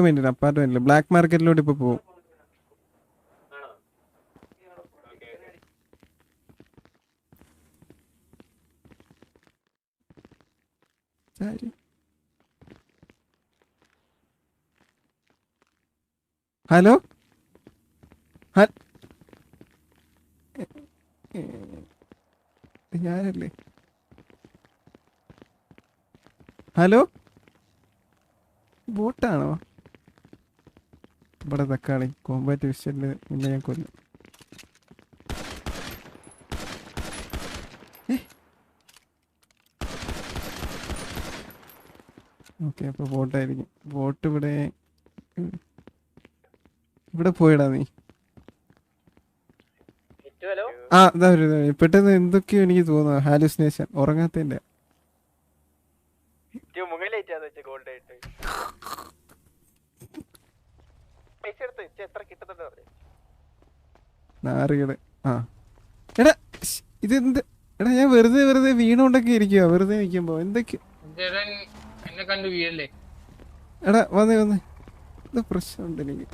അപ്പാർട്ട്മെന്റിൽ അപ്പാർട്ട്മെന്റിൽ black മാർക്കറ്റിലോട്ട് ഇപ്പൊ പോകും. Hello? ഞാനല്ലേ? ഹലോ? ബോട്ടാണോ? ഇവിടെ തക്കാളി കോമ്പാറ്റ് വിസ്റ്റിന്റെ പിന്നെ ഞാൻ കൊല്ലും ഓക്കെ അപ്പൊ ബോട്ടായിരിക്കും ബോട്ട് ഇവിടെ ഇവിടെ പോയിടാ നീ. ആ ഇതാ. പെട്ടെന്ന് എന്തൊക്കെയോ എനിക്ക് തോന്നുന്നു. ഹാലുസിനേഷൻ ഉറങ്ങാത്തതിന്റെ മുകളിലേറ്റാന്ന് വെച്ച ഗോൾഡ് ആയിട്ട് പൈസ എടുത്ത് ഇച്ച എത്ര കിട്ടുന്നുണ്ട് പറഞ്ഞു നാറുകൾ ആ. എടാ ഇതെന്ത്? എടാ ഞാൻ വെറുതെ വെറുതെ വീണോണ്ടൊക്കെ ഇരിക്കുക വെറുതെ നിൽക്കുമ്പോ എന്തൊക്കെ? എടാ വന്നേ വന്നേ. എന്താ പ്രശ്നമുണ്ട് എനിക്ക്.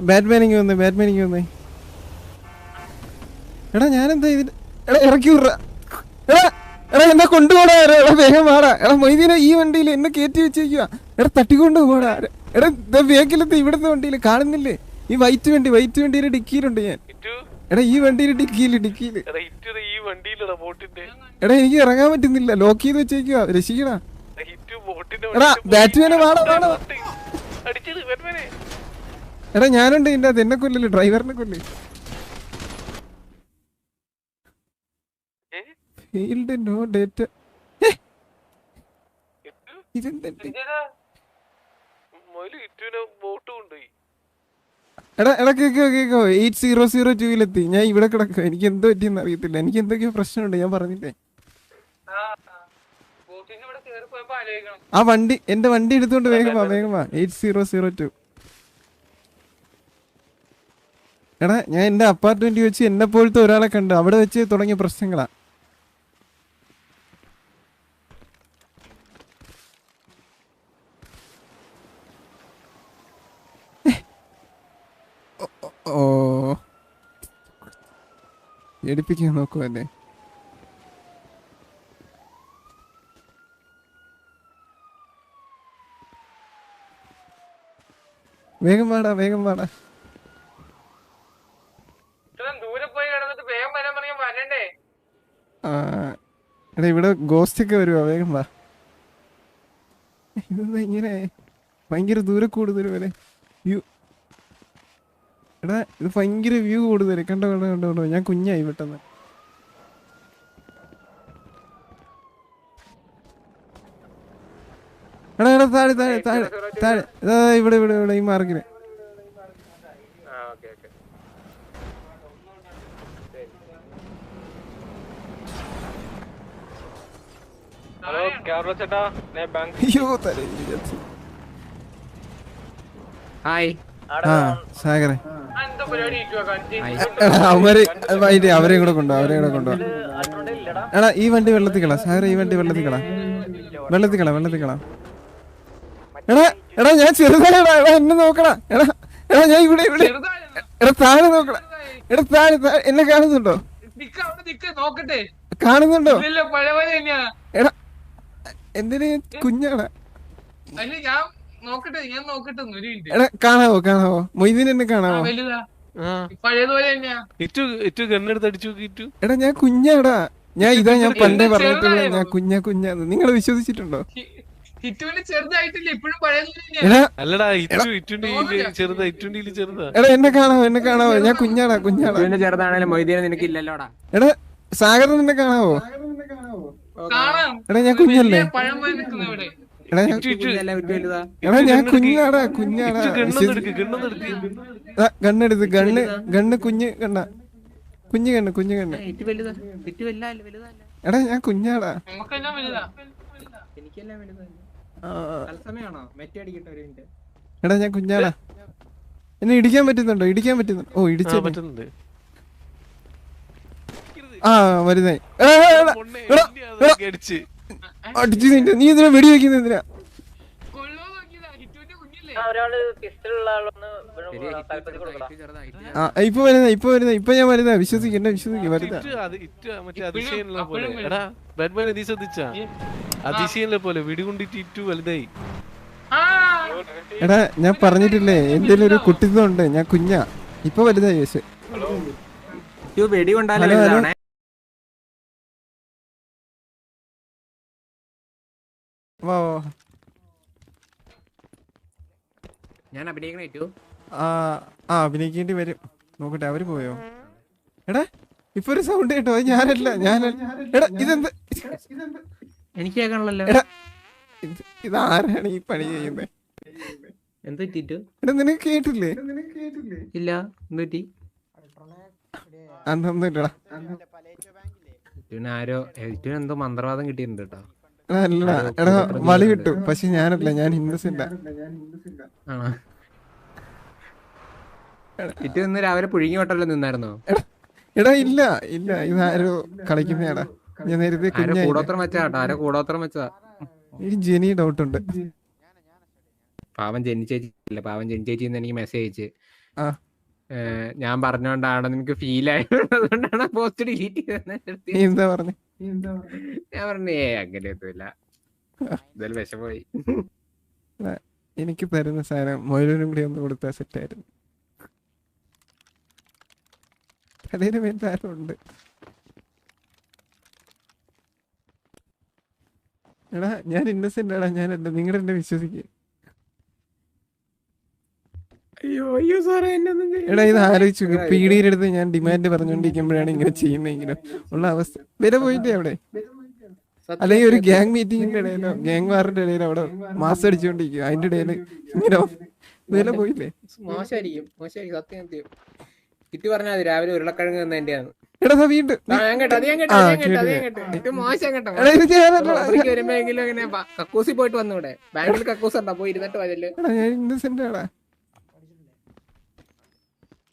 ബാറ്റ്മാനിങ് വന്നേ ബാറ്റ്മാനിങ് വന്നേ. എടാ ഞാനെന്താ ഇതിന്? എടാ ഇറക്കി വിടുക എടാ എടാ എന്നെ കൊണ്ടുപോടാ എടാ വേഗം വാടാ. എടാ മൊയ്തീനെ ഈ വണ്ടിയിൽ എന്നെ കയറ്റി വെച്ചേക്കുക എടാ തട്ടിക്കൊണ്ട് പോടാ. എടാ വേഗത്തെ ഇവിടുത്തെ വണ്ടിയിൽ കാണുന്നില്ലേ? ഈ വൈറ്റ് വണ്ടി വൈറ്റ് വണ്ടിയുടെ ഡിക്കിയിലുണ്ട് ഞാൻ. എടാ ഈ വണ്ടിയുടെ ഡിക്കിയിൽ ഡിക്കിയിൽ എടാ എനിക്ക് ഇറങ്ങാൻ പറ്റുന്നില്ല. ലോക്ക് ചെയ്ത് വെച്ചേക്കുക രക്ഷിക്കടാ. എടാ ബാറ്റ്മാനെ വാടാ വാടാ എടാ ഞാനുണ്ട് ഇതിന്റെ അത് എന്നെ കൊല്ലല്ലേ? ഡ്രൈവറിനെ കൊല്ല്. ഫീൽഡ് നോ ഡേറ്റ എടാ എടാ കേക്കോ കേക്കോ എയ്റ്റ് സീറോ സീറോ ടൂവിലെത്തി ഞാൻ ഇവിടെ കിടക്കുക എനിക്ക് എന്തോ പറ്റിയെന്ന് അറിയത്തില്ല. എനിക്ക് എന്തൊക്കെയോ പ്രശ്നമുണ്ട്. ഞാൻ പറഞ്ഞില്ലേ? ആ വണ്ടി എന്റെ വണ്ടി എടുത്തോണ്ട് വേഗം വാ വേഗം വാ. എയ്റ്റ് സീറോ സീറോ ടു എടാ ഞാൻ എന്റെ അപ്പാർട്ട്മെന്റ് വെച്ച് എന്നെ പോലത്തെ ഒരാളെ കണ്ടു അവിടെ വെച്ച് തുടങ്ങിയ പ്രശ്നങ്ങളാ. ഓ, എടുപ്പിക്കാൻ നോക്കുവല്ലേ? വേഗം വാടാ വേഗം ആ, എടാ ഇവിടെ ഗോസ്റ്റ് ഒക്കെ വരുവാ വേഗം വാ. ഇതെന്താ ഇങ്ങനെ? ഭയങ്കര ദൂരെ കൂടുതൽ വരെ. വ്യൂ എടാ ഇത് ഭയങ്കര വ്യൂ കൂടുതൽ കണ്ടോ കണ്ടോ കണ്ടോ കണ്ടോ? ഞാൻ കുഞ്ഞായി പെട്ടെന്ന്. എടാ എടാ താഴെ താഴെ താഴെ താഴെ. ഇതാ ഇവിടെ ഇവിടെ ഇവിടെ ഈ മാർക്കിന്. ആ ഓക്കെ ഓക്കെ ഹലോ ക്യാമറ ചേട്ടാ. ഞാൻ ബാങ്ക് അയ്യോ തലയിൽ വിചാരിച്ചു. ഹായ് സാഗറെ. അവർ അവരെയും കൂടെ കൊണ്ടോ അവരെയും കൂടെ കൊണ്ടോ എടാ ഈ വണ്ടി വെള്ളത്തിൽ കളാ സാഗര ഈ വണ്ടി വെള്ളത്തിൽ കളാ. വെള്ളത്തിൽ കളാ വെള്ളത്തിൽ കളാ. എടാ എടാ ഞാൻ ചെറുതാടാ എടാ എന്നെ നോക്കടാ. എടാ എടാ ഞാൻ ഇവിടെ ഇവിടെ. എടാ താഴെ നോക്കടാ. എടാ താഴെ എന്നെ കാണുന്നുണ്ടോ? കാണുന്നുണ്ടോ? എടാ എന്തിനാ കുഞ്ഞാണ് കുഞ്ഞാടാ? ഞാൻ നോക്കട്ടെ ഞാൻ നോക്കട്ടെ ഒരു മിനിറ്റ്. എടാ കാണാവോ കാണാവോ? മൊയ്തീൻ എന്നെ കാണാവോ? വലുതാ. ആ. പഴയതുപോലെ തന്നെയാ. ഇറ്റു ഇറ്റു ഗണ്ണെടുത്ത് അടിച്ചു ഇറ്റു എടാ ഞാൻ കുഞ്ഞാടാ. ഞാൻ ഇതാ ഞാൻ പണ്ടേ പറഞ്ഞിട്ടുള്ള ഞാൻ കുഞ്ഞാ കുഞ്ഞാ. കുഞ്ഞാന്ന് നിങ്ങൾ വിശ്വസിച്ചിട്ടുണ്ടോ എടാ എന്നെ കാണാവോ എന്നെ കാണാവോ? ഞാൻ കുഞ്ഞാടാ കുഞ്ഞാടാ. ചെറുതാണേലും മൊയ്തീനെ നിനക്ക് ഇല്ലല്ലോടാ. എടാ സാഗർ നിന്നെ കാണാവോ? കാണാം. എടാ ഞാൻ കുഞ്ഞല്ലേ? പഴം ഇവിടെ എടാ ഞാൻ കുഞ്ഞാടാ കുഞ്ഞാടാ. ഗണ്ണെടുത്ത് ഗണ്ണ് ഗണ്ണ് കുഞ്ഞ് കണ്ണ കുഞ്ഞു കണ്ണ് കുഞ്ഞു കണ്ണ് എടാ ഞാൻ കുഞ്ഞാടാ. എടാ ഞാൻ കുഞ്ഞാടാ. എന്നെ ഇടിക്കാൻ പറ്റുന്നുണ്ടോ? ഇടിക്കാൻ പറ്റുന്നുണ്ടോ. ഓ ഇടിച്ചു പറ്റുന്നുണ്ട്. ആ വരുന്നേ എടാ, എടാ, എടാ, അടിച്ച് നിന്റെ നീ എന്തിനാ വെടി വെക്കുന്നത് എന്തിനാ? ഇപ്പൊ വരുന്ന ഇപ്പൊ വരുന്ന ഇപ്പൊ ഞാൻ വരുന്ന. വിശ്വസിക്കണ്ട വിശ്വസിക്ക വരുന്ന. നീ ശ്രദ്ധിച്ചാ? പോലെ വെടികൊണ്ടിട്ട് ഇറ്റു വലുതായി. എടാ ഞാൻ പറഞ്ഞിട്ടില്ലേ എന്തെങ്കിലും ഒരു കുട്ടിത്തം ഉണ്ട്. ഞാൻ കുഞ്ഞാ. ഇപ്പൊ വലുതായി പക്ഷെ വെടി കൊണ്ടാലേ ഞാൻ അഭിനയിക്കണേറ്റു ആ ആ അഭിനയിക്കേണ്ടി വരും. നോക്കട്ടെ അവർ പോയോ? എടാ ഇപ്പൊ ഒരു സൗണ്ട് കേട്ടോ അത് ഞാനല്ല ഞാനല്ല. എടാ ഇതെന്ത്? എനിക്ക് കേൾക്കണല്ലോ എടാ ഇത് ഇതാരാണ് ഈ പണി ചെയ്യുന്നത് എന്ത് പറ്റിട്ടു എടാ നിനക്ക് കേട്ടില്ലേ? ഇല്ല പറ്റി? ആരോ എന്തോ മന്ത്രവാദം കിട്ടിയിട്ടുണ്ട് കേട്ടോ. എടാ അല്ലടാ എടാ വളി കിട്ടു പക്ഷെ ഞാനല്ല ഞാൻ ഇന്നസെന്റാ ആണോ? ഇറ്റു ഇന്ന് രാവിലെ പുഴുങ്ങി വട്ടല്ലോ നിന്നായിരുന്നോ? എടാ ഇല്ല ഇല്ല. ഇത് ആരോ കളിക്കുന്നയാടാ. ഞാൻ നേരത്തെ കൂടോത്രം വെച്ചാട്ടോ ആരോ കൂടോത്രം വെച്ചതാ. എനിക്ക് ജെനി ഡൗട്ട് ഉണ്ട്. പാവം ജെനി ചേച്ചി ഇല്ല പാവം ജെനി ചേച്ചി എനിക്ക് മെസ്സേജ് അയച്ച്. ഞാൻ പറഞ്ഞോണ്ടാണ് നിനക്ക് ഫീൽ ആയത്. അതുകൊണ്ടാണ് പോസ്റ്റ് ഡിലീറ്റ് ചെയ്തത്. എന്താ പറഞ്ഞു? ഞാൻ പറഞ്ഞു ഏ അങ്ങനെയൊന്നുമില്ല. എന്തായാലും വിഷമായി എനിക്ക് തരുന്ന സാധനം മൊയിലിനും കൂടി ഒന്ന് കൊടുത്താൽ സെറ്റായിരുന്നു തലയിൽ മേലാരും ഉണ്ട്. എടാ ഞാൻ ഇന്നസെന്റ് ആടാ ഞാനല്ല നിങ്ങൾ എന്നെ വിശ്വസിക്കുക അയ്യോ സാറേ എന്നെ. എടാ ഇത് ആലോചിച്ചു പീഡിയുടെ അടുത്ത് ഞാൻ ഡിമാൻഡ് പറഞ്ഞുകൊണ്ടിരിക്കുമ്പോഴാണ് ഇങ്ങനെ ചെയ്യുന്നെങ്കിലും ഉള്ള അവസ്ഥ. വില പോയിട്ടേ അവിടെ? അല്ലെങ്കിൽ ഒരു ഗ്യാങ് മീറ്റിംഗിന്റെ ഇടയിലോ ഗ്യാങ് വാറിന്റെ ഇടയിലോ അവിടെ മാസം അടിച്ചുകൊണ്ടിരിക്കും അതിന്റെ ഇടയിൽ ഇങ്ങനെ വില പോയില്ലേ? മോശമായിരിക്കും മോശമായിരിക്കും സത്യം സത്യം. കിട്ടി പറഞ്ഞാൽ രാവിലെ ഉരുളക്കിഴങ്ങ് തന്നെയാണ് എടാ കക്കൂസി പോയിട്ട് വന്നൂടെ. ബാങ്കിൽ കക്കൂസ് ഉണ്ടോ? പോയി ഇരുന്നിട്ട് വരല്ലേ എടാ ഞാൻ ഇന്നസെന്റ് ആടാ.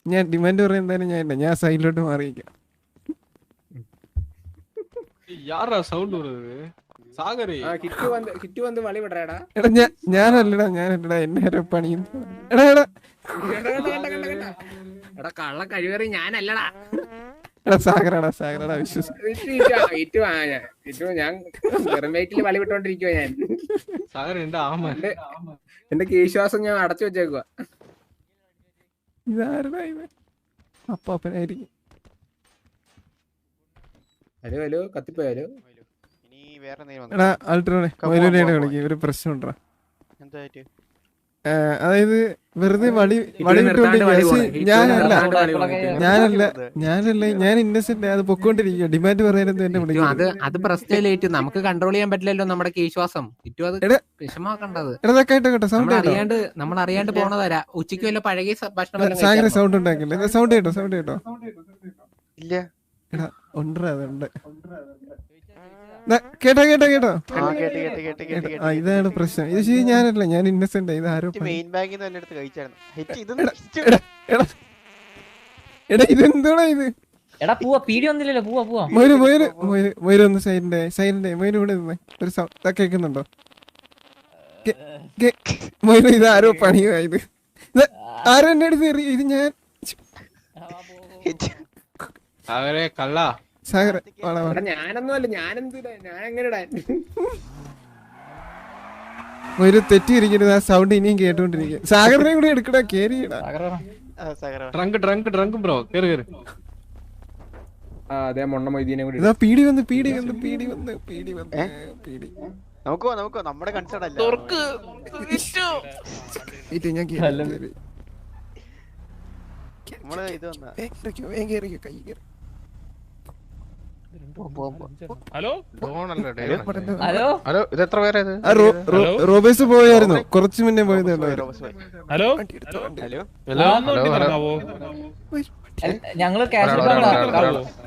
ഞാൻ ഡിമാൻഡ് പറയാൻ എന്തായാലും ഞാൻ ഇല്ല ഞാൻ സൈഡിലോട്ട് മാറിയിക്കാം யாரா சவுண்ட் வருது சாகரே ആ കിറ്റ് വന്ന് കിറ്റ് വന്ന് വളി വിടറേടാ എടാ ഞാൻ ഞാനല്ലടാ ഞാനല്ലടാ എന്നെ ആരോ പണിയും എടാ എടാ എടാ കള്ള കഴിവേറി ഞാനല്ലടാ എടാ സാഗരാടാ സാഗരാടാ വിശ്വസിക്കും ഇറ്റു, ഇറ്റു, ആ, ഇറ്റു, ആ, ഞാൻ ഇറ്റു, ഞാൻ വെറും വയറ്റിൽ വളി വിട്ടോണ്ടിരിക്കുവാ ഞാൻ சாகர் என்ன ஆமா എന്റെ എന്റെ കീശ്വാസം ഞാൻ അടച്ചു വെച്ചേക്കുവാ ഇതാരടാ ഇവൻ? അപ്പാപ്പനായിരിക്കും ഹലോ ഹലോ കത്തിപ്പോയാലോ ഇനി വേറെ എന്തെങ്കിലും എടാ വന്നോ? അൾട്രോണെ പോവാം, വിളിക്കും ഒരു പ്രശ്നം ഉണ്ടോ എന്തായിട്ട് അതായത് വെറുതെ വടി വടി വിട്ടുകൊണ്ടിരിക്കുക ഞാനല്ല. ഞാനല്ല ഞാനല്ല ഞാൻ ഇന്നസെന്റ് അത് പൊക്കോണ്ടിരിക്കുക ഡിമാൻഡ് പറയാനൊന്നും എന്നെ വിളിക്കും അത് അത് പ്രശ്നമില്ലേറ്റു നമുക്ക് കൺട്രോൾ ചെയ്യാൻ പറ്റില്ലല്ലോ നമ്മുടെ കേശ്വാസം. ഇറ്റു അത്. വിഷമാക്കണ്ടത് നമ്മൾ അറിയാണ്ട് നമ്മൾ അറിയാണ്ട് പോണതരാ ഉച്ചയ്ക്ക് വല്ല പഴകിയ ഭക്ഷണം? സൗണ്ട് ഉണ്ടാക്കില്ല? സൗണ്ട് കേട്ടോ സൗണ്ട് കേട്ടോ. ഇല്ല. എടാ ഉണ്ട് അതുണ്ട്. ദാ, കേട്ടോ കേട്ടോ കേട്ടോ. ആ ഇതാണ് പ്രശ്നം. ഇത് ശരി ഞാനല്ല ഞാൻ ഇന്നസെന്റ് ഇത് ആരോ എടാ ഇത്? എടാ പൂവ പീടി ഒന്നില്ലല്ലോ പൂവ പൂവ. മൊയിൽ മൊയിൽ മൊയിൽ മൊയിൽ ഒന്ന് സൈലന്റ് സൈലന്റ് മൊയിൽ ഇവിടെ ഒരു സൗണ്ട് കേൾക്കുന്നുണ്ടോ? മൊയിൽ ഇത് ആരോ പണിയുമായത് ആരോ എന്നെ അടുത്ത് ഇത് ഞാൻ അവരെ കള്ളാ. സാഗർ ഞാൻ എങ്ങനെടാ ഒരു തെറ്റിയിരിക്കരുത് ആ സൗണ്ട് ഇനിയും കേട്ടോണ്ടിരിക്കും. സാഗറിനെ കൂടി എടുക്കടാ കേറി ബ്രോ മൊണ്ണ കൂടി പീടി വന്ന് പീടി വന്ന് പീടി വന്ന് പീടി വന്ന് പീടി. നമുക്കോ നമുക്കോ നമ്മുടെ കൺസേൺ അല്ല? ഞാൻ കേറി ഇത് വന്നാ. വാ. ഹലോ? ഹലോ ഇത് എത്ര പേരായത് റോബേസ് പോയായിരുന്നു. കുറച്ച് മുന്നേ പോയത് hello. Hello? Hello? Hello hello. ഞങ്ങൾ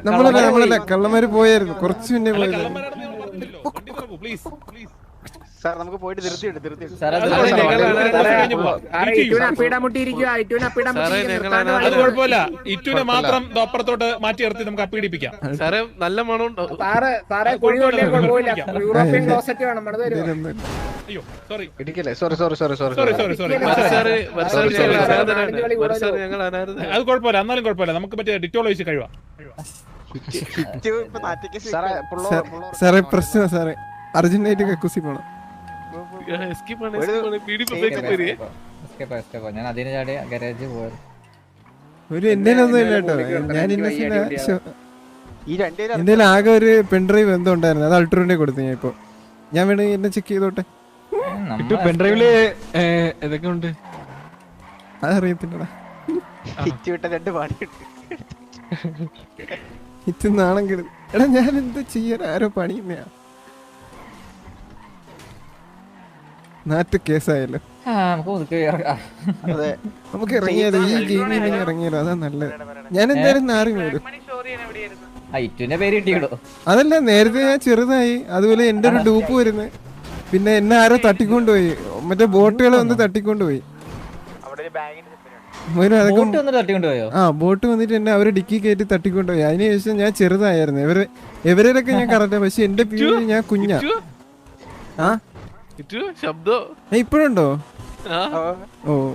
നമ്മളല്ല നമ്മളല്ല കള്ളന്മാര് പോയായിരുന്നു. കുറച്ച് മുന്നേ പോയത്. പ്ലീസ് പ്ലീസ് സാർ നമുക്ക് പോയിട്ട് ധൃതിയുണ്ട് ഇറ്റുവിനെ മാത്രം അപ്പുറത്തോട്ട് മാറ്റി നിർത്തി നമുക്ക് അപ്പീഡിപ്പിക്കാം സാറേ നല്ല മണമുണ്ടോ. അയ്യോ സോറി ഇടിക്കല്ലേ ഞങ്ങൾ അത് കുഴപ്പമില്ല എന്നാലും കുഴപ്പമില്ല. നമുക്ക് പറ്റിയ ഡിറ്റോൾ ഒഴിച്ച് കഴിവാ സാറേ സാറേ പ്രശ്നം സാറേ. അർജന്റായിട്ട് കക്കൂസി പോണം. ഞാൻ അതിന് ചാടി ഗരാജ് പോയത് ഒരു എന്റെ ഒന്നും ഇല്ല കേട്ടോ. ഞാൻ ഇന്നസെന്റ് ശോ- ഈ രണ്ടുപേരും എന്റെ ആകെ ഒരു പെൺഡ്രൈവ് എന്തോ ഉണ്ടായിരുന്നു. അത് അൾട്രോന്റെ കൊടുത്തു ഞാൻ ഇപ്പൊ. ഞാൻ വേണേ എന്നെ ചെക്ക് ചെയ്തോട്ടെ? പെൺഡ്രൈവിൽ എന്തൊക്കെ ഉണ്ട്? അതറിയത്തില്ലടാ. ഹിറ്റ് വിട്ട രണ്ട് പാടിയുണ്ട് ഹിറ്റ് നാണെങ്കിലും എടാ ഞാൻ എന്താ ചെയ്യാൻ ആരോ പണിയുന്നയാ. നാറ്റ് കേസായല്ലോ നമുക്ക് ഒതുക്കി ഇറങ്ങാം. അതെ. നമുക്ക് ഇറങ്ങിയാലോ? ഈ ഗെയിമിൽ നിന്ന് ഇറങ്ങിയാലോ? അതാ നല്ലത്. ഞാൻ എന്തായാലും നാറി വരും അതല്ല നേരത്തെ ഞാൻ ചെറുതായി. അതുപോലെ എന്റെ ഒരു ഡൂപ്പ് വരുന്നത് പിന്നെ എന്നെ ആരോ തട്ടിക്കൊണ്ടുപോയി. മറ്റേ ബോട്ടുകൾ വന്ന് തട്ടിക്കൊണ്ടുപോയി. ആ ബോട്ട് വന്നിട്ട് എന്നെ അവർ ഡിക്കി കയറ്റി തട്ടിക്കൊണ്ടുപോയി. അതിനുശേഷം ഞാൻ ചെറുതായിരുന്നു. ഇവർ ഇവരൊക്കെ ഞാൻ കറക്റ്റാ പക്ഷെ എന്റെ പീരീഡ് ഞാൻ കുഞ്ഞാ. ആ? ഇപ്പോഴുണ്ടോ? ആ. ഓ.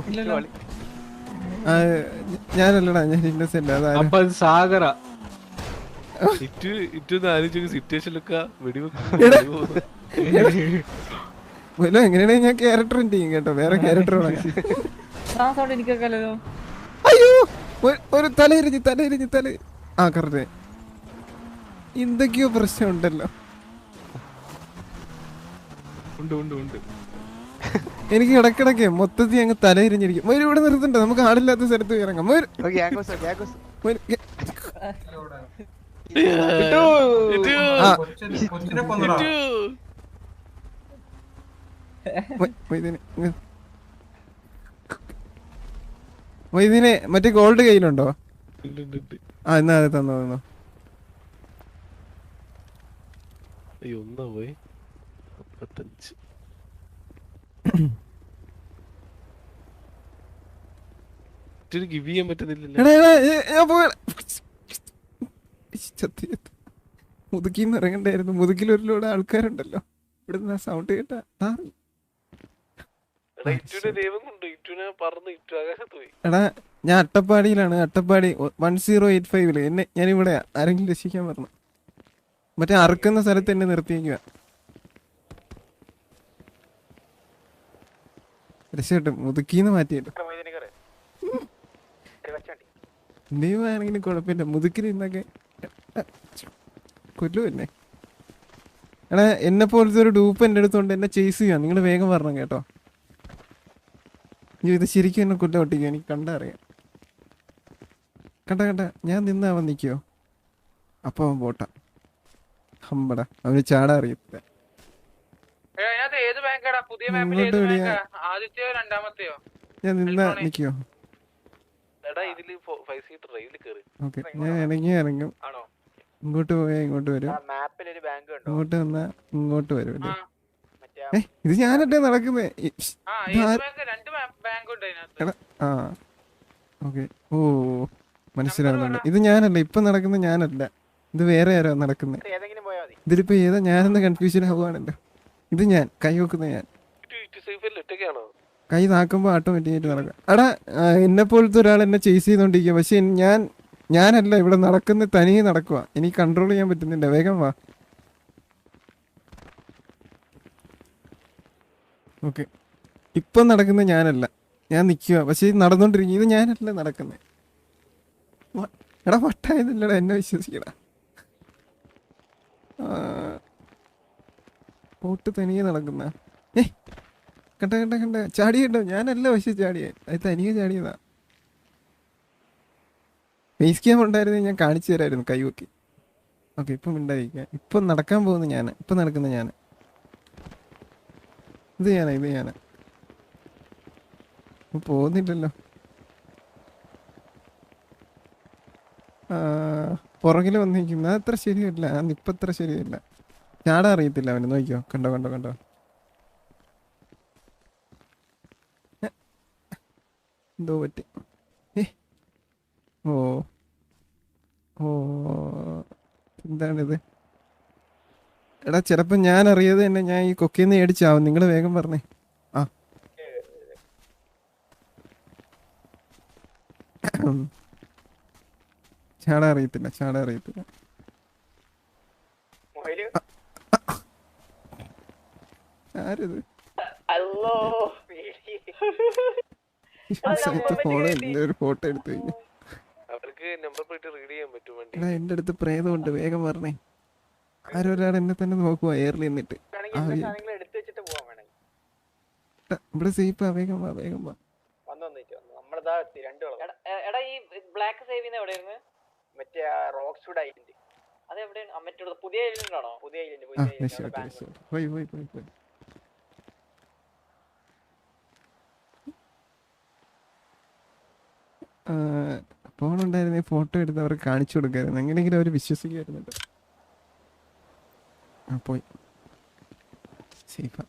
ഞാനല്ലടാ ഞാൻ ഇന്നസെന്റ് സാഗറ. ഇറ്റു ഇറ്റു ആലോചിച്ച സിറ്റുവേഷനിലൊക്കെ എടാ. വെടിവെക്കും. എങ്ങനെയാണെങ്കിൽ ഞാൻ ക്യാരക്ടർ ചെയ്യും കേട്ടോ? വേറെ ക്യാരക്ടറാണ് അയ്യോ! ഒരു- തലയിരിഞ്ഞ് തലയിരിഞ്ഞ് തല. ആ കറക്റ്റ് എന്തൊക്കെയോ പ്രശ്നമുണ്ടല്ലോ. ഉണ്ട് ഉണ്ട് ഉണ്ട്. എനിക്ക് ഇടക്കിടക്ക് മൊത്തത്തിൽ അങ്ങ് തലയിരിഞ്ഞിരിക്കും മൊരു ഇവിടെ നിർത്തണ്ട നമുക്ക് ആളില്ലാത്ത സ്ഥലത്ത് ഇറങ്ങാം മോര് മൊയ്തീനെ. മറ്റേ ഗോൾഡ് കയ്യിലുണ്ടോ. ആ എന്നാ അത് തന്നോ തന്നോ അയ്യോ ഒന്നാ പോയി. മുപ്പത്തഞ്ച്. ഗിവ് ചെയ്യാൻ പറ്റുന്നില്ല ഞാൻ. മുതുക്കിന്ന് ഇറങ്ങണ്ടായിരുന്നു. മുതുക്കിൽ ഒരു ലോഡ് ആൾക്കാരുണ്ടല്ലോ. ഇവിടുന്ന് ആ സൗണ്ട് കേട്ടാ. ആ, എടാ ഞാൻ അട്ടപ്പാടിയിലാണ്. അട്ടപ്പാടി വൺ സീറോ എയ്റ്റ് ഫൈവിൽ എന്നെ ഞാനിവിടെ ആരെങ്കിലും രക്ഷിക്കാൻ പറഞ്ഞു മറ്റേ അറുക്കുന്ന സ്ഥലത്ത് എന്നെ നിർത്തിയേക്കുക രക്ഷപ്പെട്ടു. മുതുക്കിന്ന് മാറ്റിയിട്ടു. ദൈവമാണെങ്കിലും കുഴപ്പമില്ല. മുതുക്കിൽ ഇന്നൊക്കെ കൊല്ലു എന്നെ. എടാ എന്നെ പോലത്തെ ഒരു ഡൂപ്പ് എന്റെ അടുത്തുണ്ട്. എന്നെ ചേസ് ചെയ്യാം. നിങ്ങൾ വേഗം പറഞ്ഞു കേട്ടോ. ഇത് ശരിക്കും എന്നെ കൊല്ലം ഒട്ടിക്കും എനിക്ക് കണ്ടറിയാം കണ്ട കണ്ട. ഞാൻ നിന്നാ അവൻ അപ്പം അവൻ പോട്ട. ഹമ്പട. അവന് ചാടാ അറിയത്തില്ല. ഏത് ബാങ്കാടാ? പുതിയ മാപ്പിൽ ഏത്. ബാങ്കാ? ആദ്യത്തെയോ രണ്ടാമത്തെയോ? ഞാൻ നിന്ന നിക്കോ എടാ ഇതിൽ ഫൈവ് സീറ്റർ റെയിലിൽ കേറി. ഓക്കെ ഞാൻ ഇറങ്ങി ഇറങ്ങും. ആണോ? ഇങ്ങോട്ട് പോയാ ഇങ്ങോട്ട് വരും. മാപ്പിൽ ഒരു ബാങ്ക് ഉണ്ട്? ഇങ്ങോട്ട് വന്നാ ഇങ്ങോട്ട് വരും ഏ ഇത് ഞാനല്ലേ നടക്കുന്നേ? ആ ഈ ഏത് ബാങ്ക് രണ്ട് ബാങ്ക് ഉണ്ട് അതിനകത്ത്. എടാ ആ. ഓക്കെ. ഓ മനസ്സിലാവുന്നുണ്ട്. ഇത് ഞാനല്ല ഇപ്പൊ നടക്കുന്ന ഞാനല്ല. ഇത് വേറെ ആരോ നടക്കുന്നത് ഇതിലിപ്പോ ഏതാ? ഞാനെന്ന് കൺഫ്യൂഷൻ ആവുകയാണല്ലോ ഇത് ഞാൻ കൈ വെക്കുന്ന ഞാൻ. കൈ നാക്കുമ്പോൾ ഓട്ടോമാറ്റിക്കായിട്ട് നടക്കാം. എടാ എന്നെ പോലത്തെ ഒരാൾ എന്നെ ചേസ് ചെയ്തോണ്ടിരിക്കുക പക്ഷെ ഞാൻ ഞാനല്ല ഇവിടെ നടക്കുന്ന തനിയെ നടക്കുക എനിക്ക് കൺട്രോൾ ചെയ്യാൻ പറ്റുന്നില്ല. വേഗം വാ. ഓക്കെ ഇപ്പം നടക്കുന്ന ഞാനല്ല. ഞാൻ നിൽക്കുക പക്ഷെ ഇത് നടന്നുകൊണ്ടിരിക്കുക ഇത് ഞാനല്ല നടക്കുന്നത് എടാ വട്ടായതല്ലടാ എന്നെ വിശ്വസിക്കടാ. പോട്ട് തനിയെ നടക്കുന്ന. ഏ കണ്ട കണ്ട കണ്ട. ചാടി കണ്ടോ ഞാനല്ല പക്ഷെ ചാടിയേ. അത് തനിയെ ചാടിയതാ. ഫേസ് ക്യാം ഉണ്ടായിരുന്നെങ്കിൽ ഞാൻ കാണിച്ചു തരായിരുന്നു കൈവക്കി ഓക്കെ ഇപ്പം ഉണ്ടായിരിക്കാം ഇപ്പം നടക്കാൻ പോകുന്നു ഞാൻ ഇപ്പം നടക്കുന്ന ഞാൻ ഇത് ഞാനാ ഇത് ഞാനാ. പോകുന്നില്ലല്ലോ. പുറകിൽ വന്നിരിക്കുന്നു. അത് അത്ര ശരിയല്ല. ഇപ്പം അത്ര ശരിയല്ല. ചാട അറിയത്തില്ല അവന്. നോക്കിയോ കണ്ടോ കണ്ടോ കണ്ടോ. എന്തോ പറ്റി? ഓ. ഓ. എന്താണിത്? എടാ ചിലപ്പോ ഞാൻ അറിയാതെ തന്നെ ഞാൻ ഈ കൊക്കയിൽ നിന്ന് അടിച്ചാവും നിങ്ങൾ വേഗം പറഞ്ഞേ. ആ. ചാട അറിയത്തില്ല ചാട അറിയത്തില്ല. ആരിത്? അല്ലോ ഫോട്ടോ എന്റെ ഒരു ഫോട്ടോ എടുത്തു കഴിഞ്ഞു. നമ്പർ പ്ലേറ്റ് റീഡ് ചെയ്യാൻ പറ്റും വണ്ടി. എടാ എന്റെ അടുത്ത് പ്രേതമുണ്ട് വേഗം പറഞ്ഞേ. ആരോ ഒരാൾ എന്നെ തന്നെ നോക്കുവാ എയറിൽ നിന്നിട്ട്. ഇവിടെ സേഫ് ആ വേഗം വാ വേഗം വാ. എടാ ഈ ബ്ലാക്ക് സേവ് ചെയ്യുന്ന എവിടെയായിരുന്നു? മറ്റേ ഐലൻഡ് പുതിയ ഐലൻഡ് ആണോ? പുതിയ ഐലൻഡ് പോയി. ഫോണുണ്ടായിരുന്നെ ഫോട്ടോ എടുത്ത് അവർക്ക് കാണിച്ചു കൊടുക്കായിരുന്നു. എങ്ങനെയെങ്കിലും അവർ വിശ്വസിക്കുമായിരുന്നു ആ പോയി. സേഫാ.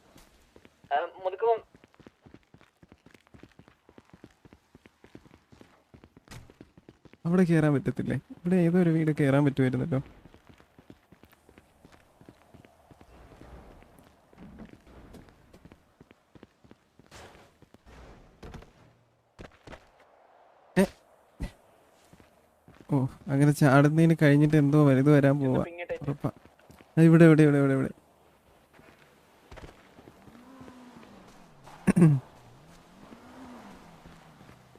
അവിടെ കയറാൻ പറ്റത്തില്ലേ? ഇവിടെ ഏതോ ഒരു വീട് കയറാൻ പറ്റുമായിരുന്നല്ലോ ഏ? ഓ അങ്ങനെ ചാടുന്നതിന് കഴിഞ്ഞിട്ട് എന്തോ വലുത് വരാൻ പോവാ. ഉറപ്പാ. ഇവിടെ ഇവിടെ ഇവിടെ ഇവിടെ ഇവിടെ.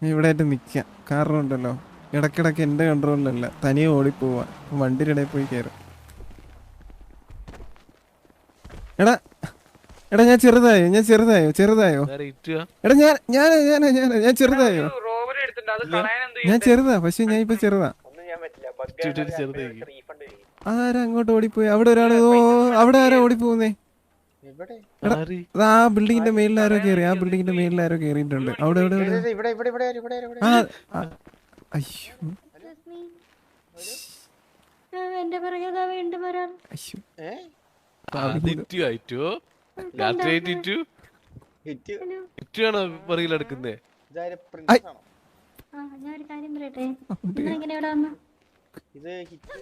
ഇവിടെ ആയിട്ട് നിൽക്കാം കാരണം ഉണ്ടല്ലോ. ഇടക്കിടക്ക് എന്റെ കൺട്രോളിലല്ല. തനിയെ ഓടിപ്പോവാ. വണ്ടിയുടെ ഇടയിൽ പോയി കയറും. എടാ എടാ ഞാൻ ചെറുതായോ? ഞാൻ ചെറുതായോ? ചെറുതായോ? എടാ ഞാൻ ഞാൻ ഞാൻ ഞാൻ ഞാൻ ചെറുതായോ? റോവർ എടുത്തിട്ടുണ്ട്. അത് കളയാൻ എന്ത് ഞാൻ ചെറുതാ. പക്ഷെ ഞാൻ ഇപ്പൊ ചെറുതാ. ചുറ്റിട്ട് അങ്ങോട്ട് ഓടിപ്പോയി? അവിടെ ഒരാൾ ഓ അവിടെ ആരാ ഓടിപ്പോന്നേ ആ ബിൽഡിങ്ങിന്റെ മേളിൽ ആരോ കേറി ആ ബിൽഡിങ്ങിന്റെ മേളിൽ ആരോ കേറിയിട്ടുണ്ട് അവിടെ എവിടെ അയ്യോ. എന്റെ പിറകെ വീണ്ടും ഒരാൾ അയ്യോ. ഒരു കാര്യം പറയട്ടെ? ഇങ്ങനെ എങ്ങനെ ഇവിടെ വന്നു? ഇത് ഹിറ്റ്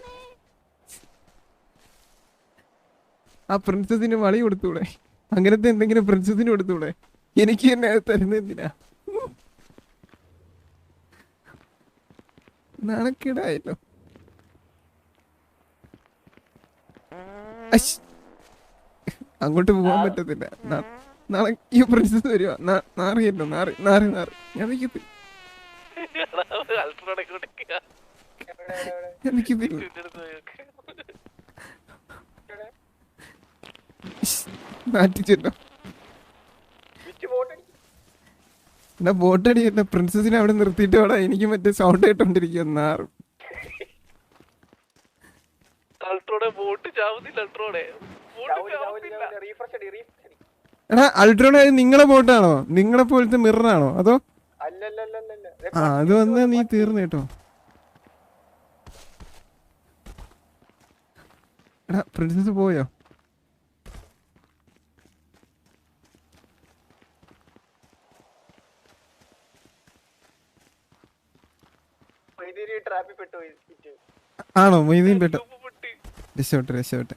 ആ പ്രിൻസസിന് വളി കൊടുത്തൂടെ? അങ്ങനത്തെ എന്തെങ്കിലും പ്രിൻസസിന് കൊടുത്തൂടെ? എനിക്ക് തന്നെ അത് തരുന്ന എന്തിനാ? നാണക്കേടായല്ലോ. അങ്ങോട്ട് പോകാൻ പറ്റത്തില്ല. നാളെ ഈ പ്രിൻസസ് വരുവാ. നാറിയല്ലോ നാറി നാറി നാറി. ഞാൻ നിൽക്കത്തില്ല ഹിറ്റ് ബോട്ട് എന്നാ ബോട്ടടി എന്നെ പ്രിൻസസിനെ അവിടെ നിർത്തിയിട്ട് വേടാ എനിക്ക് മറ്റേ സൗണ്ട് കേട്ടോണ്ടിരിക്കും അടി എടാ അൾട്രോണ നിങ്ങളെ ബോട്ടാണോ നിങ്ങളെ പോലത്തെ മിററാണോ അതോ? ആ അത് വന്നാ നീ തീർന്നു കേട്ടോ. എടാ പ്രിൻസസ് പോയോ? ആണോ? മൊയ്തീൻ പെട്ടോ. രക്ഷപ്പെട്ട് രക്ഷപ്പെട്ട്.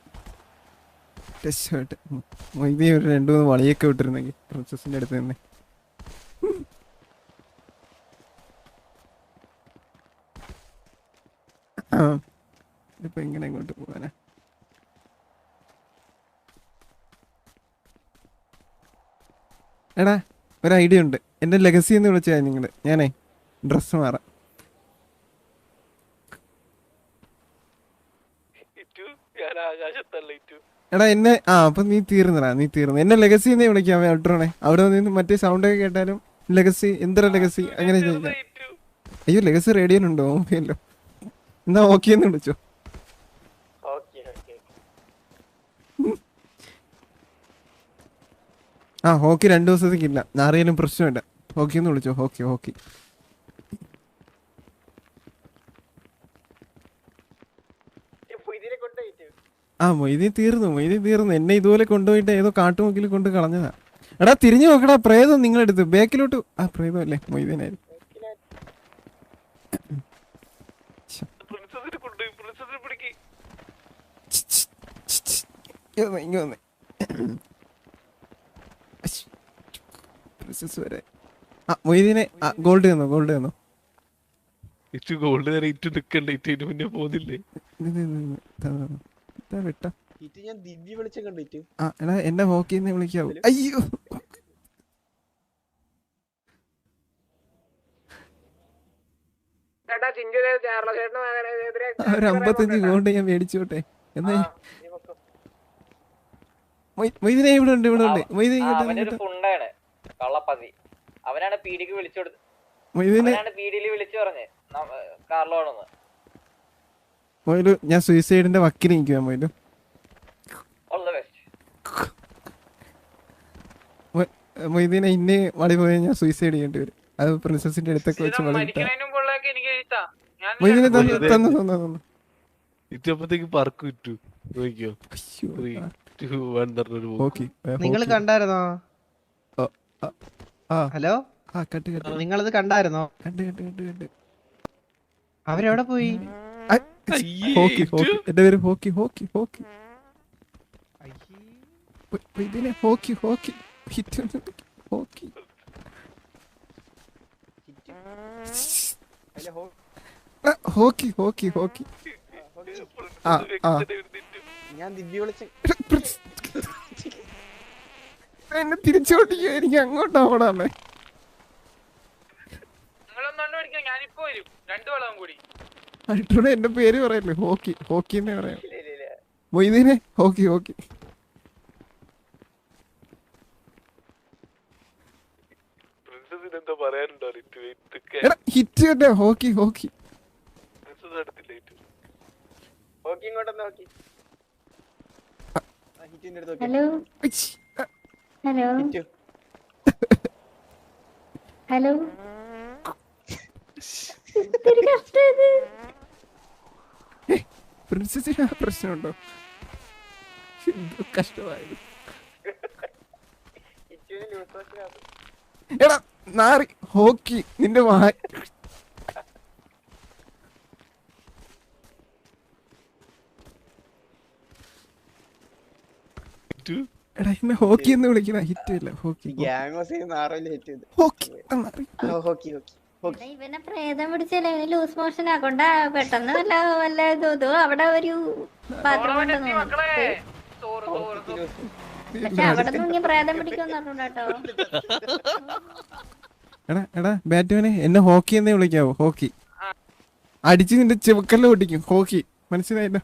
രക്ഷപ്പെട്ട്. മൊയ്തീൻ ഒരു രണ്ടു മൂന്ന് വളിയൊക്കെ വിട്ടിരുന്നെങ്കിൽ പ്രിൻസസിന്റെ അടുത്ത് തന്നെ ഇപ്പൊ എങ്ങനെ ഇങ്ങോട്ട് പോകാനാ എടാ ഒരു ഐഡിയ ഉണ്ട്. എന്റെ ലെഗസി എന്ന് വിളിച്ചാൽ നിങ്ങൾ ഞാനേ ഡ്രസ്സ് മാറാം. എടാ എന്നെ ആ അപ്പൊ നീ തീർന്നടാ നീ തീർന്നു. എന്നെ ലെഗസി എന്നേ വിളിക്കാം അൾട്രോണെ അവിടെ നിന്ന് മറ്റേ സൗണ്ട് ഒക്കെ കേട്ടാലും ലെഗസി എന്തര ലെഗസി അങ്ങനെ ചോദിക്കാം. അയ്യോ ലെഗസി റേഡിയോനുണ്ടോ ഓക്കെയല്ലോ എന്നാ ഓക്കെ എന്ന് വിളിച്ചോ. ആ ഹോക്കി രണ്ടു ദിവസത്തേക്ക് ഇല്ല. ആരെയും പ്രശ്നമില്ല. ഹോക്കി എന്ന് വിളിച്ചോ? Hockey hockey. ആ മൊയ്തി തീർന്നു മൊയ്തി തീർന്നു. എന്നെ ഇതുപോലെ കൊണ്ടുപോയിട്ട് ഏതോ കാട്ടുമുക്കിൽ കൊണ്ട് കളഞ്ഞതാ. എടാ തിരിഞ്ഞു നോക്കടാ പ്രേതം നിങ്ങളെടുത്ത്. ബാക്കിലോട്ട് ആ പ്രേതം അല്ലേ? മൊയ്തീനായിരുന്നു ഇങ്ങനെ പ്രിൻസസ് വരെ. ആ മൊയ്തീനെ ആ ഗോൾഡ് തന്നു ഗോൾഡ് തന്നു. ഇറ്റു ഗോൾഡ് നേരെ ഇറ്റു നിക്കണ്ട ഇറ്റു മുന്നേ പോകുന്നില്ലേ വിട്ട. ഞാൻ ദിവ്യ വിളിച്ച കണ്ടിട്ട് ആ എടാ എന്നെ ഹോക്കിന്ന് വിളിക്കാവൂ. അയ്യോ. ഒരു അമ്പത്തഞ്ച് ഗോൾഡ് ഞാൻ മേടിച്ചോട്ടെ. എന്നാ. മൊയ്- മൊയ്തീനെ ഇവിടെ ഉണ്ട് ഇവിടെ ഉണ്ട്. മൊയ്തീൻ കള്ളപ്പതി. അവനാണ് പീഡിക്ക് വിളിച്ചു കൊടുത്ത് അവനാണ് പീഡിയിൽ വിളിച്ചു പറഞ്ഞ് കാർലോണെന്ന്. മൊയ്ലു ഞാൻ സൂയിസൈഡിന്റെ വക്കിൽ മൊയ്ലു. ബെസ്റ്റ് മൊയ്തീനെ ഇന്നെ വളി പോയാൽ ഞാൻ സൂയിസൈഡ് ചെയ്യേണ്ടി വരും. അത് പ്രിൻസസിന്റെ അടുത്തൊക്കെ വെച്ച് മൊയ്തീനെ തന്നു തന്നു തന്നു തന്നു. നോക്കിയോ നിങ്ങൾ കണ്ടായിരുന്നോ? ഹലോ? നിങ്ങളത് കട്ട് കട്ട്. നിങ്ങളിത് കണ്ടായിരുന്നോ? കണ്ട് കണ്ട് കണ്ട് കണ്ട്. അവരെവിടെ പോയി? ഹോക്കി. ഹോക്കി. എന്റെ പേര് ഹോക്കി ഹോക്കി ഹോക്കി. ഇതിനെ hockey hockey. Hockey. Hockey hockey hockey. ആ ആ ഞാൻ ദിവ്യ വെളിച്ചം എന്നെ തിരിച്ചോട്ടിക്കോ എനിക്ക് അങ്ങോട്ടാ അവിടെ അരിട്ടോടെ എന്റെ പേര് പറയല്ലേ ഹോക്കി ഹോക്കി എന്നേ പറയാം. മൊയ്തീനെ ഹോക്കി ഹോക്കി. ഹിറ്റ് തന്നെ ഹോക്കി ഹോക്കി. ഹോക്കി ഇറ്റു നോക്കി. ഹലോ ഹലോ ഹലോ പ്രിൻസസിന് ആ പ്രശ്നമുണ്ടോ? കഷ്ടമായത് എടാ നാറി ഹോക്കി നിന്റെ വായ ഇറ്റു എടാ എന്നെ ഹോക്കി എന്ന് വിളിക്കുന്ന ഹിറ്റ് ഇല്ല. ഹോക്കി ഗ്യാങ് ഹൗസ് ചെയ്യുന്ന ആറല്ലേ ഹിറ്റ് ചെയ്ത്. ഹോക്കി. Hockey hockey hockey. എടാ, ഇവനെ പ്രേതം പിടിച്ചല്ലേ? ഇവന് ലൂസ് മോഷൻ ആക്കൊണ്ട പെട്ടെന്ന് വല്ല വല്ല ഇതോ അവിടെ ഒരു ബാത്റൂം ഉണ്ടെന്ന് മക്കളെ. തോന്നുന്നു സോറ് സോറ് സോറ് പക്ഷെ അവിടെ നിന്ന് ഇങ്ങനെ പ്രേതം പിടിക്കുമെന്ന് പറഞ്ഞോട്ടോ എടാ എടാ ബാറ്റ്മാനെ എന്നെ ഹോക്കി എന്നേ വിളിക്കാവോ. ഹോക്കി. അടിച്ച് നിന്റെ ചെവക്കല്ല പൊട്ടിക്കും. ഹോക്കി. മനസ്സിലായില്ല?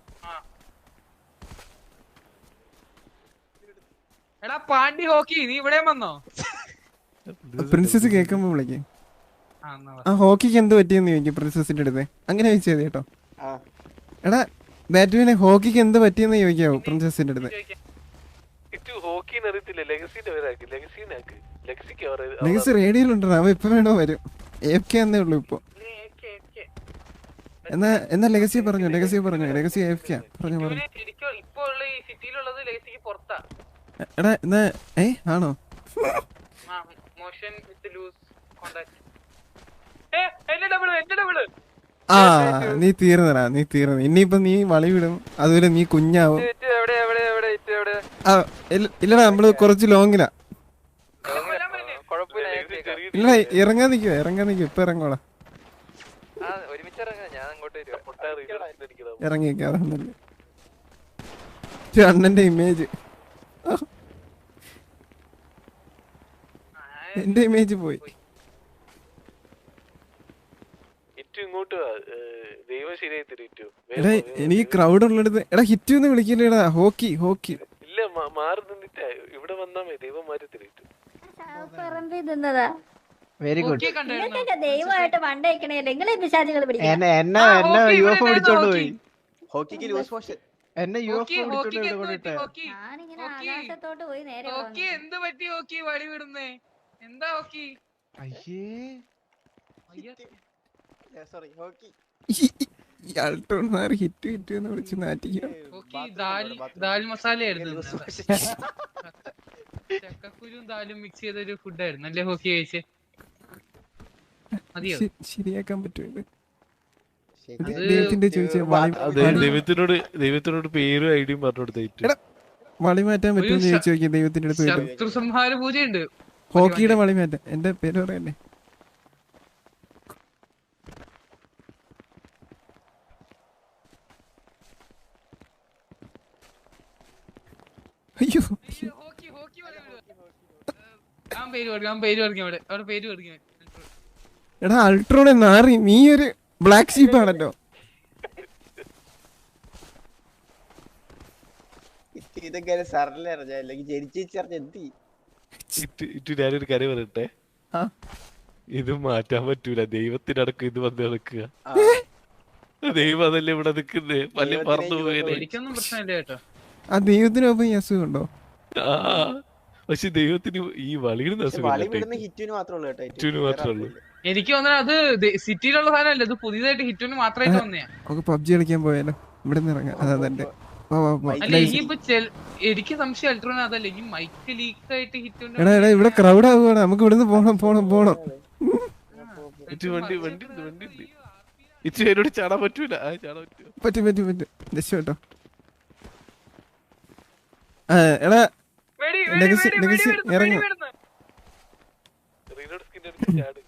എടാ പാണ്ടി ഹോക്കി നീ ഇവിടെ വന്നോ? പ്രിൻസസ് കേൾക്കുമ്പോ വിളിക്കേ. ആ ഹോക്കിക്ക് എന്ത് പറ്റിയെന്ന് ചോദിക്കും പ്രിൻസസിന്റെ അടുത്ത്. അങ്ങനെ ചോദിച്ചു കേട്ടോ. എടാ ബാറ്റ്മാനെ ഹോക്കിക്ക് എന്ത് പറ്റിയെന്ന് ചോദിക്കാവോ പ്രിൻസസിന്റെ അടുത്ത്? ലെഗസി റേഡിയോയിലുണ്ടോ അവ ഇപ്പൊ വേണോ വരും? എഫ് കെ എന്നേ ഉള്ളൂ ഇപ്പൊ. നീ ഏക്കെ, ഏക്കെ. എന്നാ എന്നാ ലെഗസി പറഞ്ഞു ലെഗസി പറഞ്ഞു ലെഗസി എഫ് കെ പറഞ്ഞു പറഞ്ഞു. ഇവർ ഇപ്പൊ ഉള്ള ഈ സിറ്റിയിലുള്ളത് ലെഗസിക്ക് പുറത്താ. എടാ ഏ ആണോ? ആ നീ തീർന്നടാ നീ തീർന്നു. ഇനിയിപ്പൊ നീ വളി വിടും. അതുപോലെ നീ കുഞ്ഞാവും. ഇല്ലടാ നമ്മൾ കുറച്ച് ലോങ്ങിലാ ഇല്ല ഇറങ്ങാൻ നിക്കോ ഇറങ്ങാൻ നിക്കോ ഇപ്പൊ ഇറങ്ങോളാ ഒരുമിച്ച് ഇറങ്ങാം ഞാൻ അങ്ങോട്ട് വരുവാ ഇറങ്ങിയേക്ക അതൊന്നല്ലേ അണ്ണന്റെ ഇമേജ് എന്റെ ഇമേജ് പോയി. എടാ എനിക്ക് ക്രൗഡ് ഉള്ളിടത്ത് എടാ ഹിറ്റ് എന്ന് വിളിക്കില്ലേടാ ഹോക്കി ഹോക്കി. ഇല്ല മാറി നിന്നിട്ട്. ഇവിടെ വന്നാ മതി ദൈവം മാറി തരും ഇറ്റു. പറമ്പി തിന്നതാ വെരി ഗുഡ് ദൈവമായിട്ട് വണ്ടയക്കണേ നിങ്ങളെ പിശാചികൾ എന്നെ എന്നെ എന്നെ പിടിച്ചോണ്ട് പോയി. ഹോക്കിക്ക് ലൂസ് മോഷൻ എന്നെ യു എഫ് പിടിച്ചോണ്ട് പോയി ഞാനിങ്ങനെ ആകാശത്തോട്ട് പോയി നേരെ ഹോക്കി വന്നു. എന്ത് പറ്റി ഹോക്കി? വടി വിടുന്നേ. എന്താ ഹോക്കി? അയ്യേ. അയ്യോ. Sorry hockey. ഹിറ്റ് ഹിറ്റ് എന്ന് വിളിച്ച് ചക്കക്കുരും ദാലും മിക്സ് ചെയ്ത ഒരു ഫുഡായിരുന്നു അല്ലേ ഹോക്കി കഴിച്ച് ശരിയാക്കാൻ പറ്റുമോ? ദൈവത്തിന്റെ ദൈവത്തിനോട് ദൈവത്തിനോട് പേരും ഐഡിയും പറഞ്ഞു കൊടുത്ത. ഇറ്റു വളി മാറ്റാൻ പറ്റുമെന്ന് ചോദിച്ചു ദൈവത്തിന്റെ അടുത്ത് ശത്രു സംഹാര പൂജയുണ്ട്. ഹോക്കിയുടെ വളി മാറ്റാൻ എന്റെ പേര് പറയണ്ടേ അയ്യോ. എടാ അൾട്രോടെ നാറി. നീ ഒരു ബ്ലാക്ക് ഷീപ്പ് ആണല്ലോ. ഇതൊക്കെ സാറിനെ അറിഞ്ഞ അല്ലെങ്കിൽ ജനിച്ചറിഞ്ഞ എന്തി ഇറ്റ് ഞാനൊരു കാര്യം പറയട്ടെ? ആ. ഇത് മാറ്റാൻ പറ്റൂല. ദൈവത്തിനടക്കം ഇത് വന്ന് കിടക്കുക ദൈവം അതല്ലേ ഇവിടെ നിൽക്കുന്നേ? പല്ല് പറന്നു ഇത് എനിക്കൊന്നും പ്രശ്നമില്ല കേട്ടോ ആ ദൈവത്തിനൊപ്പം ഈ അസുഖം ആ പക്ഷെ ദൈവത്തിന് ഈ വളിയിടുന്ന അസുഖം ഹിറ്റിന് മാത്രമേ ഉള്ളൂ ഹിറ്റിന്. എനിക്ക് തോന്നുന്നത് അത് സിറ്റിയിലുള്ള സാധനമല്ല ഇത് പുതിയതായിട്ട് ഹിറ്റുവിന് മാത്രമായിട്ട് വന്നേ നമുക്ക് പബ്ജി കളിക്കാൻ പോയാലോ? ഇവിടെ നിന്ന് ഇറങ്ങാം. അതാ തന്റെ എനിക്ക് സംശയം അൾട്രോൺ അതല്ല ഈ മൈക്ക് ലീക്ക് ആയിട്ട് ഹിറ്റോന് എടാ എടാ ഇവിടെ ക്രൗഡ് ആവുകയാണ് നമുക്ക് ഇവിടുന്ന് പോണം പോണം പോണം. വണ്ടി വണ്ടി വണ്ടി ഇച്ചിരി എന്നോട് ചാടാൻ പറ്റൂല. ചാടാൻ പറ്റൂല പറ്റും പറ്റും പറ്റും. ദശ കേട്ടോ. എടാ വെടി Legacy- വെടി വെടി Legacy വെടി റീലോഡ് സ്കിൻ എടുത്ത് ചാട്.